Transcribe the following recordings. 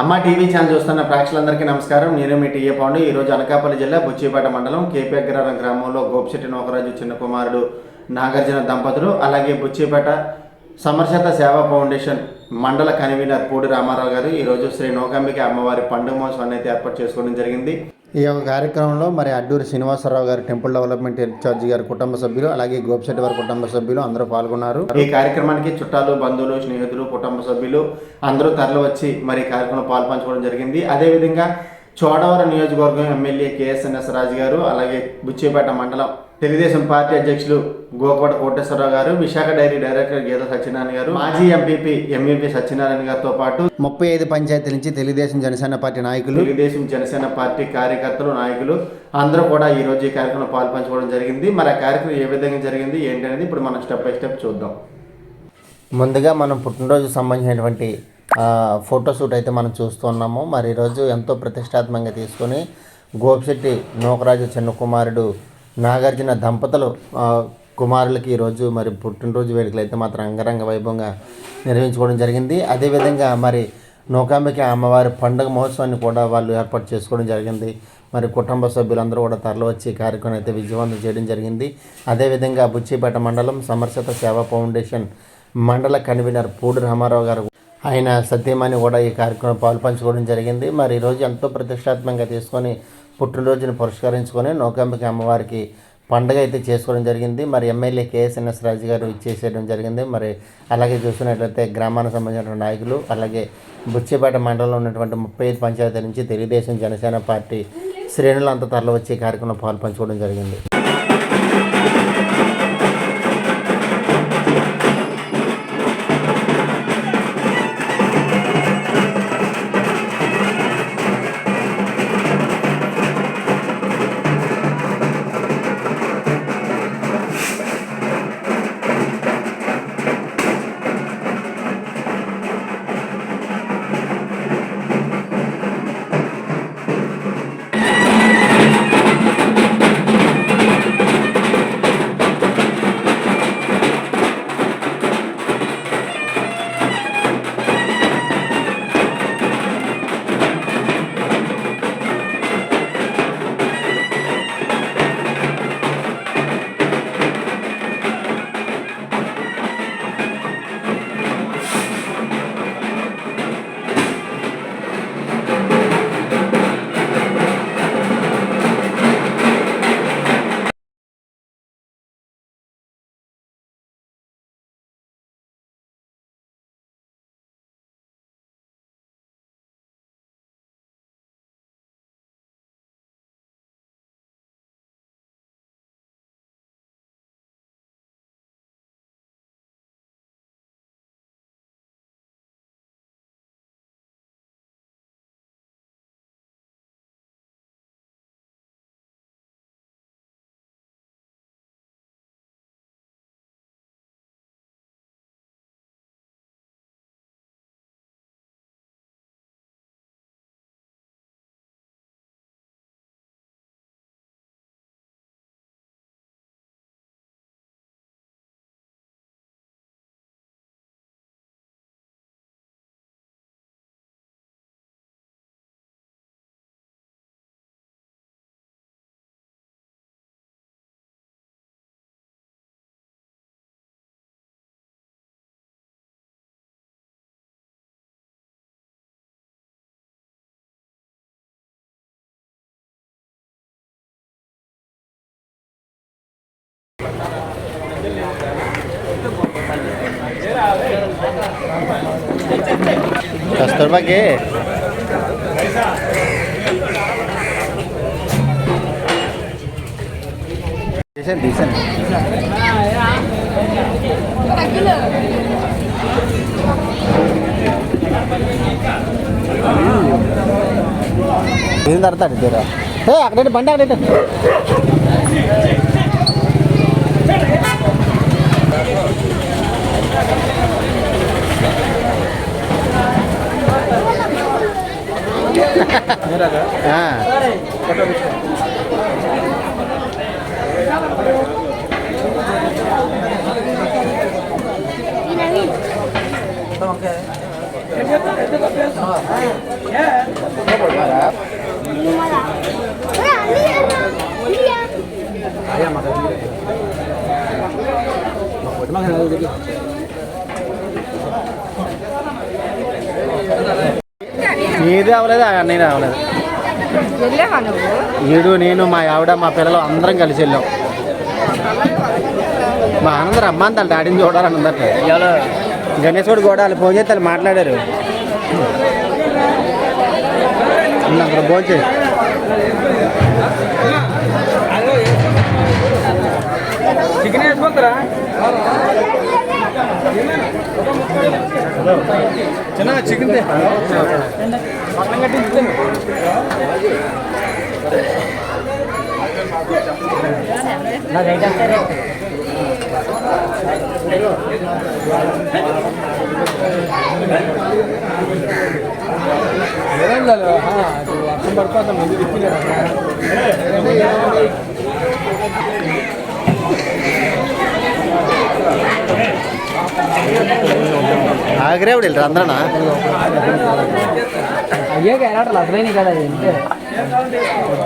అమ్మ TV channel చూస్తున్న ప్రేక్షకులందరికీ నమస్కారం. నేను మీ టీఏ పాండు. ఈరోజు అనకాపల్లి జిల్లా బుచ్చిపేట మండలం కేపీ గ్రామంలో గోపిశెట్టి నోకరాజు చిన్న కుమారుడు నాగార్జున దంపతులు అలాగే బుచ్చిపేట సమర్శత సేవా ఫౌండేషన్ మండల కన్వీనర్ పూడి రామారావు గారు. ఈరోజు శ్రీ నోకాంబిక అమ్మవారి పండుగ మహోత్సవాన్ని అయితే ఏర్పాటు చేసుకోవడం జరిగింది. ఈ యొక్క కార్యక్రమంలో మరి అడ్డూరి శ్రీనివాసరావు గారు టెంపుల్ డెవలప్మెంట్ ఇన్ఛార్జ్ గారి కుటుంబ సభ్యులు అలాగే గోపిశెట్టి వారి కుటుంబ సభ్యులు అందరూ పాల్గొన్నారు. ఈ కార్యక్రమానికి చుట్టాలు బంధువులు స్నేహితులు కుటుంబ సభ్యులు అందరూ తరలి వచ్చి మరి కార్యక్రమంలో పాల్పంచుకోవడం జరిగింది. అదేవిధంగా చోడవరం నియోజకవర్గం ఎమ్మెల్యే కేఎస్ఎన్ఎస్ రాజు గారు అలాగే బుచ్చిపేట మండలం తెలుగుదేశం పార్టీ అధ్యక్షులు గోకపట కోటేశ్వరరావు గారు విశాఖ డైరీ డైరెక్టర్ గీత సత్యనారాయణ గారు మాజీ ఎంపీపీ ఎంఈపీ సత్యనారాయణ గారితో పాటు ముప్పై ఐదు పంచాయతీల నుంచి తెలుగుదేశం జనసేన పార్టీ నాయకులు తెలుగుదేశం జనసేన పార్టీ కార్యకర్తలు నాయకులు అందరూ కూడా ఈ రోజు ఈ కార్యక్రమంలో పాల్పంచుకోవడం జరిగింది. మరి ఆ కార్యక్రమం ఏ విధంగా జరిగింది ఏంటనేది ఇప్పుడు మనం స్టెప్ బై స్టెప్ చూద్దాం. ముందుగా మనం పుట్టినరోజు సంబంధించినటువంటి ఫోటోషూట్ అయితే మనం చూస్తున్నాము మరి ఈరోజు ఎంతో ప్రతిష్టాత్మకంగా తీసుకొని గోపిశెట్టి నూకరాజు చిన్న కుమారుడు నాగార్జున దంపతులు కుమారులకి ఈరోజు మరి పుట్టినరోజు వేడుకలు అయితే మాత్రం అంగరంగ వైభవంగా నిర్వహించుకోవడం జరిగింది. అదేవిధంగా మరి నూకాంబిక అమ్మవారి పండుగ మహోత్సవాన్ని కూడా వాళ్ళు ఏర్పాటు చేసుకోవడం జరిగింది. మరి కుటుంబ సభ్యులందరూ కూడా తరలివచ్చి కార్యక్రమం అయితే విజయవంతం చేయడం జరిగింది. అదేవిధంగా బుచ్చిపేట మండలం సమర్శత సేవా ఫౌండేషన్ మండల కన్వీనర్ పూడి రామారావు గారు ఆయన సత్యమని కూడా ఈ కార్యక్రమం పాలు పంచుకోవడం జరిగింది. మరి ఈరోజు ఎంతో ప్రతిష్టాత్మకంగా తీసుకొని పుట్టినరోజును పురస్కరించుకొని నౌకాంబిక అమ్మవారికి పండగ అయితే చేసుకోవడం జరిగింది. మరి ఎమ్మెల్యే కేఎస్ఎన్ఎస్ రాజు గారు ఇచ్చేసేయడం జరిగింది. మరి అలాగే చూసినట్లయితే గ్రామానికి సంబంధించిన నాయకులు అలాగే బుచ్చిపేట మండలంలో ఉన్నటువంటి ముప్పై ఐదు పంచాయతీల నుంచి తెలుగుదేశం జనసేన పార్టీ శ్రేణులంతా తరలి వచ్చి ఈ కార్యక్రమంలో పాల్పంచుకోవడం జరిగింది. కస్తూర్బాకి తీసాను తీసాను ఏం తడతాడు తీరా ఏ అక్కడే బండి అక్కడే Ayam ada di. Mak, mana ada di? నేను అవ్వలేదు? వెళ్ళావా నువ్వు? ఈడు నేను మా ఆవిడ మా పిల్లలు అందరం కలిసి వెళ్ళాం. మా ఆనందరు అమ్మ అంత డాడీని చూడాలని ఉందట గణేష్ కూడా కూడా వాళ్ళు ఫోన్ చేస్తే వాళ్ళు మాట్లాడారు. అక్కడ ఫోన్ చేయి. చికెన్ వేసుకుంటారా చిన్న చికెన్ పట్టం కట్టి వర్షం పడిపోతాం ముందు ఆగరే ఇప్పుడు వెళ్ళరు అందరనా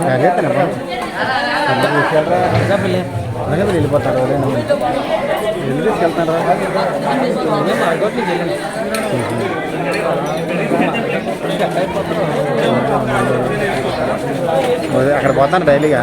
అయ్యే కదా. అందరూ తీసుకెళ్ళరా? అలాగే వీళ్ళు వెళ్ళిపోతారు అక్కడ పోతాను డైలీగా.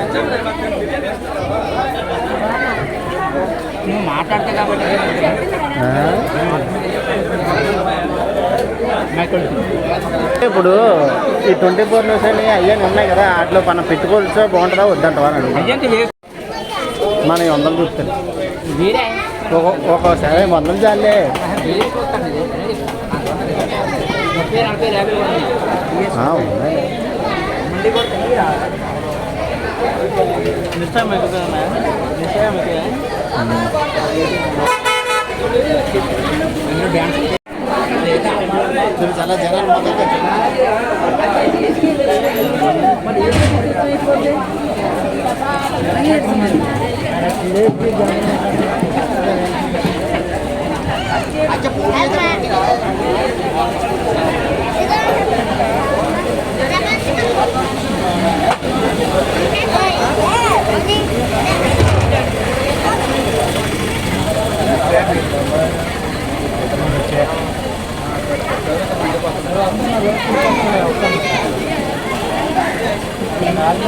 మాట్లాడతా కాబట్టి. ఇప్పుడు ఈ ట్వంటీ ఫోర్ న్యూస్ అని అయ్యని ఉన్నాయి కదా వాటిలో మనం పెట్టుకోవాల్సి బాగుంటుందా వద్దంటవా మనం ఈ వందలు చూస్తాను ఒక్కోసారి వందలు చాలే. ఉన్నాయి. మండి కూడా తెలియదా నిశ్చయం ఎక్కుతుందా నిశ్చయం ఎక్కువ డ్యాన్స్ చూడు, చాలా జనాలు మొత్తం நாலு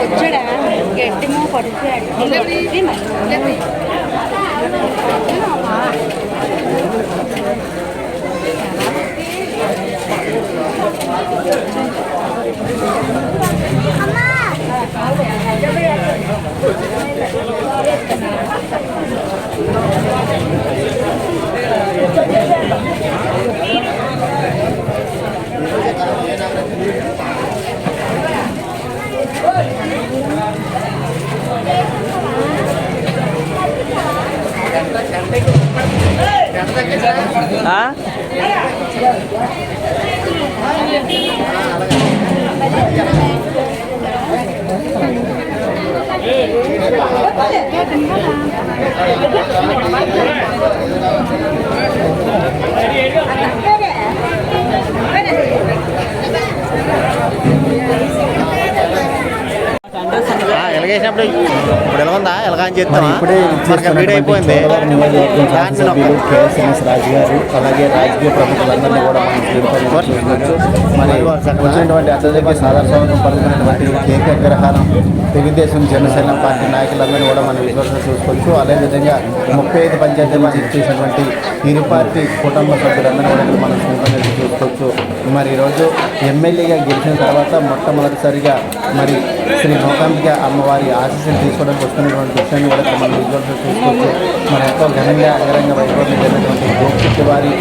వచ్చాడా గట్టిమో పడిపోయాడు ఆ Hah? ఎలాగేసినప్పుడు ఇప్పుడు ఎలా ఉందా అని చెప్తాను ఇప్పుడే అయిపోయింది. రాజు గారు అలాగే రాజకీయ ప్రముఖులందరినీ కూడా మనం మరి వచ్చినటువంటి అత్యధిక సాధారణ అగ్రహారం తెలుగుదేశం జనసేన పార్టీ నాయకులందరినీ కూడా మనం విశ్వాసం చూసుకోవచ్చు. అదేవిధంగా ముప్పై ఐదు పంచాయతీలు చేసినటువంటి ఇరు పార్టీ కుటుంబ సభ్యులందరినీ కూడా మనం చూసుకోవచ్చు మరి ఈరోజు ఎమ్మెల్యేగా గెలిచిన తర్వాత మొట్టమొదటిసారిగా మరి శ్రీ మూకాంబిక అమ్మవారి ఆశీస్సులు తీసుకోవడానికి వస్తున్నటువంటి విషయాన్ని కూడా మనం విజువల్స్ చూసుకోవచ్చు మరి ఎంతో ఘనంగా అంగరంగ వైభవం జరిగినటువంటి గోపికి వారి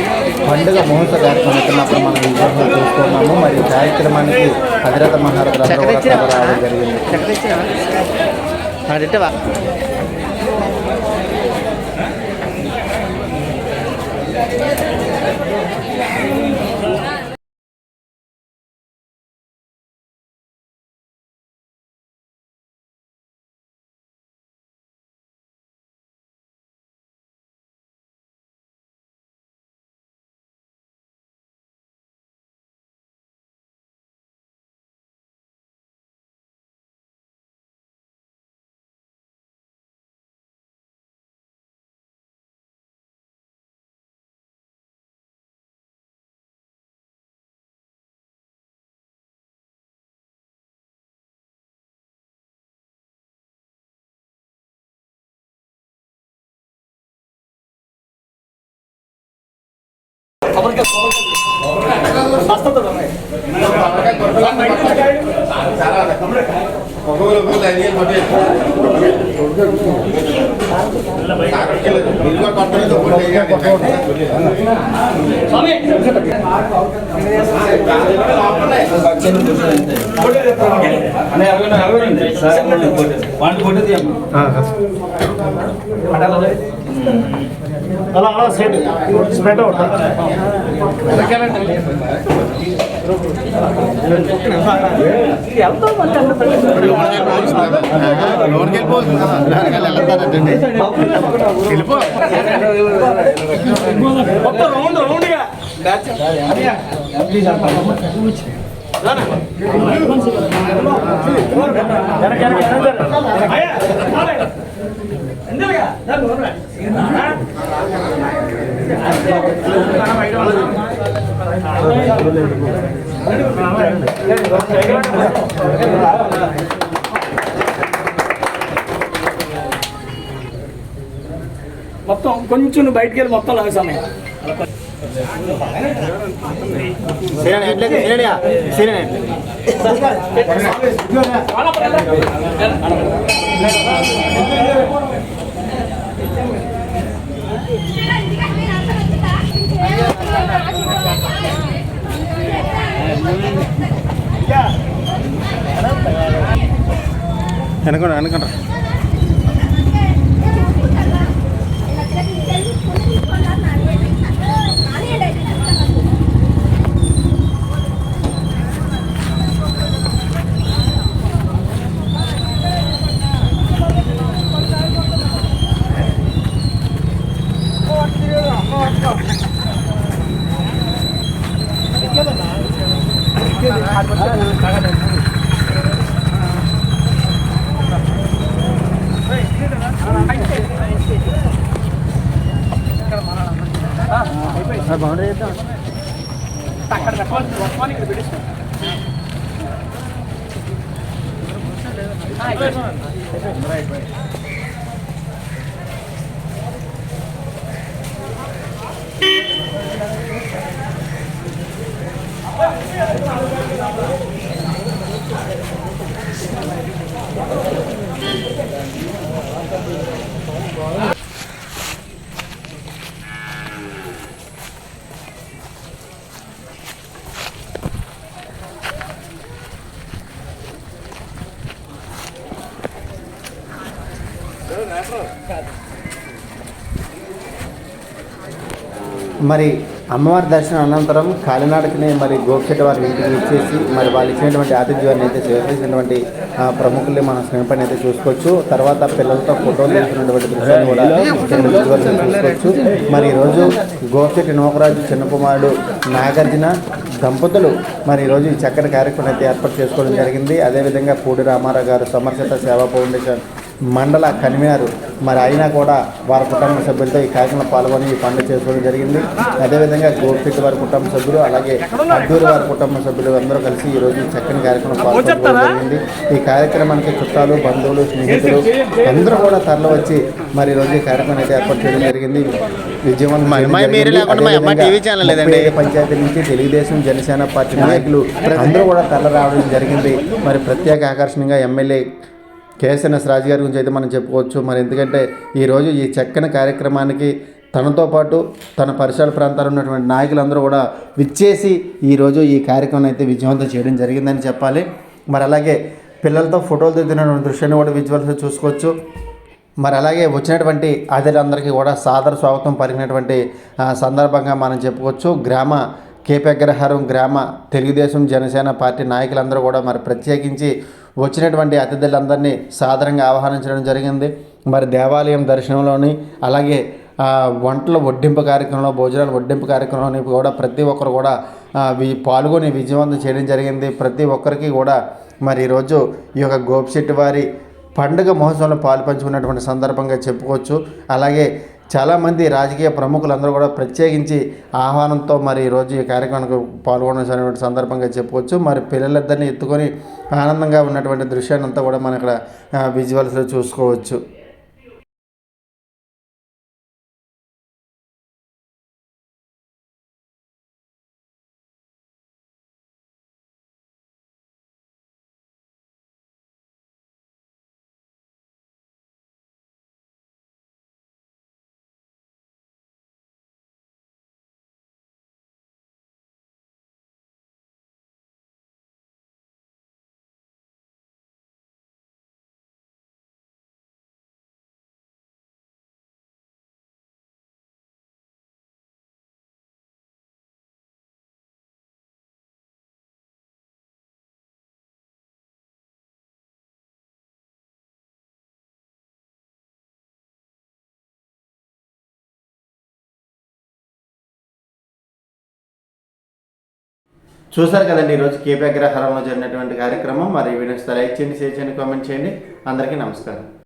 పండుగ మహోత్సవ కార్యక్రమం ఎత్తున్నప్పుడు మనం విజువల్స్ చూస్తున్నాము మరి ఈ కార్యక్రమానికి హజరత మహారాజులందరూ కూడా తరలి రావడం జరిగింది తిట్టవా అలా అలా సైడ్ స్ప్రెడ్ అవుట్ లోన్కి వెళ్ళిపోతుంది వెళ్ళిపో మొత్తం రౌండ్ రౌండ్గా మొత్తం కొంచెం బయటికి వెళ్ళి మొత్తం లాగేసాను సమయం సీరియన్ ఎట్లయితే సీరియన్ వెనకండి వెనకండి బౌండరీ చేద్దాం అక్కడ పెట్టాల్సి మొత్తాన్ని ఇక్కడ పెట్టేసుకో మరి అమ్మవారి దర్శనం అనంతరం కాలినాడకనే మరి గోపిశెట్టి వారి ఇంటికి ఇచ్చేసి మరి వాళ్ళు ఇచ్చినటువంటి ఆతిథ్యాన్ని అయితే ఆ, ప్రముఖుల్ని మనం స్క్రీన్ పైన అయితే చూసుకోవచ్చు. తర్వాత పిల్లలతో ఫోటోలు తీసుకున్నటువంటి దృశ్యాన్ని కూడా చూసుకోవచ్చు. మరి ఈరోజు గోపిశెట్టి నోకరాజు చిన్నకుమారుడు నాగార్జున దంపతులు మరి ఈరోజు ఈ చక్కటి కార్యక్రమం అయితే ఏర్పాటు చేసుకోవడం జరిగింది. అదేవిధంగా పూడి రామారావు గారు సమర్శత సేవా ఫౌండేషన్ మండల కన్వీనర్ మరి అయినా కూడా వారి కుటుంబ సభ్యులతో ఈ కార్యక్రమంలో పాల్గొని ఈ పండుగ చేసుకోవడం జరిగింది. అదేవిధంగా గోపిరెడ్డి వారి కుటుంబ సభ్యులు అలాగే అద్దూరి వారి కుటుంబ సభ్యులు అందరూ కలిసి ఈ రోజు ఈ చక్కని కార్యక్రమం పాల్గొనడం జరిగింది. ఈ కార్యక్రమానికి చుట్టాలు బంధువులు స్నేహితులు అందరూ కూడా తరలి వచ్చి మరి ఈ రోజు ఈ కార్యక్రమం అయితే ఏర్పాటు చేయడం జరిగింది. విజయవంతం మా అమ్మాయి మీరు లేకుండా మా అమ్మాయి టీవీ ఛానల్ లేదండి. పంచాయతీ నుంచి తెలుగుదేశం జనసేన పార్టీ నాయకులు అందరూ కూడా తరలి రావడం జరిగింది. మరి ప్రత్యేక ఆకర్షణగా ఎమ్మెల్యే కేఎస్ఎన్ఎస్ రాజు గారి గురించి అయితే మనం చెప్పుకోవచ్చు. మరి ఎందుకంటే ఈరోజు ఈ చక్కని కార్యక్రమానికి తనతో పాటు తన పరిసర ప్రాంతాల్లో ఉన్నటువంటి నాయకులందరూ కూడా విచ్చేసి ఈరోజు ఈ కార్యక్రమం అయితే విజయవంతం చేయడం జరిగిందని చెప్పాలి. మరి అలాగే పిల్లలతో ఫోటోలు దిగినటువంటి దృశ్యాన్ని కూడా విజువల్స్ చూసుకోవచ్చు. మరి అలాగే వచ్చినటువంటి అతిథులందరికీ కూడా సాదర స్వాగతం పలికినటువంటి సందర్భంగా మనం చెప్పుకోవచ్చు. గ్రామ కేపీ అగ్రహారం గ్రామ తెలుగుదేశం జనసేన పార్టీ నాయకులందరూ కూడా మరి ప్రత్యేకించి వచ్చినటువంటి అతిథులందరినీ సాదరంగా ఆహ్వానించడం జరిగింది. మరి దేవాలయం దర్శనంలోని అలాగే వంటల వడ్డింపు కార్యక్రమంలో భోజనాలు వడ్డింపు కార్యక్రమంలోని కూడా ప్రతి ఒక్కరు కూడా వి- పాల్గొని విజయవంతం చేయడం జరిగింది. ప్రతి ఒక్కరికి కూడా మరి ఈరోజు ఈ యొక్క గోపిశెట్టి వారి పండుగ మహోత్సవంలో పాలు పంచుకున్నటువంటి సందర్భంగా చెప్పుకోవచ్చు. అలాగే చాలామంది రాజకీయ ప్రముఖులందరూ కూడా ప్రత్యేకించి ఆహ్వానంతో మరి ఈరోజు ఈ కార్యక్రమానికి పాల్గొనటువంటి సందర్భంగా చెప్పుకోవచ్చు మరి పిల్లలిద్దరిని ఎత్తుకొని ఆనందంగా ఉన్నటువంటి దృశ్యాన్ని అంతా కూడా మనం ఇక్కడ విజువల్స్లో చూసుకోవచ్చు. చూసారు కదండి ఈరోజు కేపీ అగ్రహారంలో జరిగినటువంటి కార్యక్రమం. మరి వీడియోస్ లైక్ చేయండి షేర్ చేయండి కామెంట్ చేయండి. అందరికీ నమస్కారం.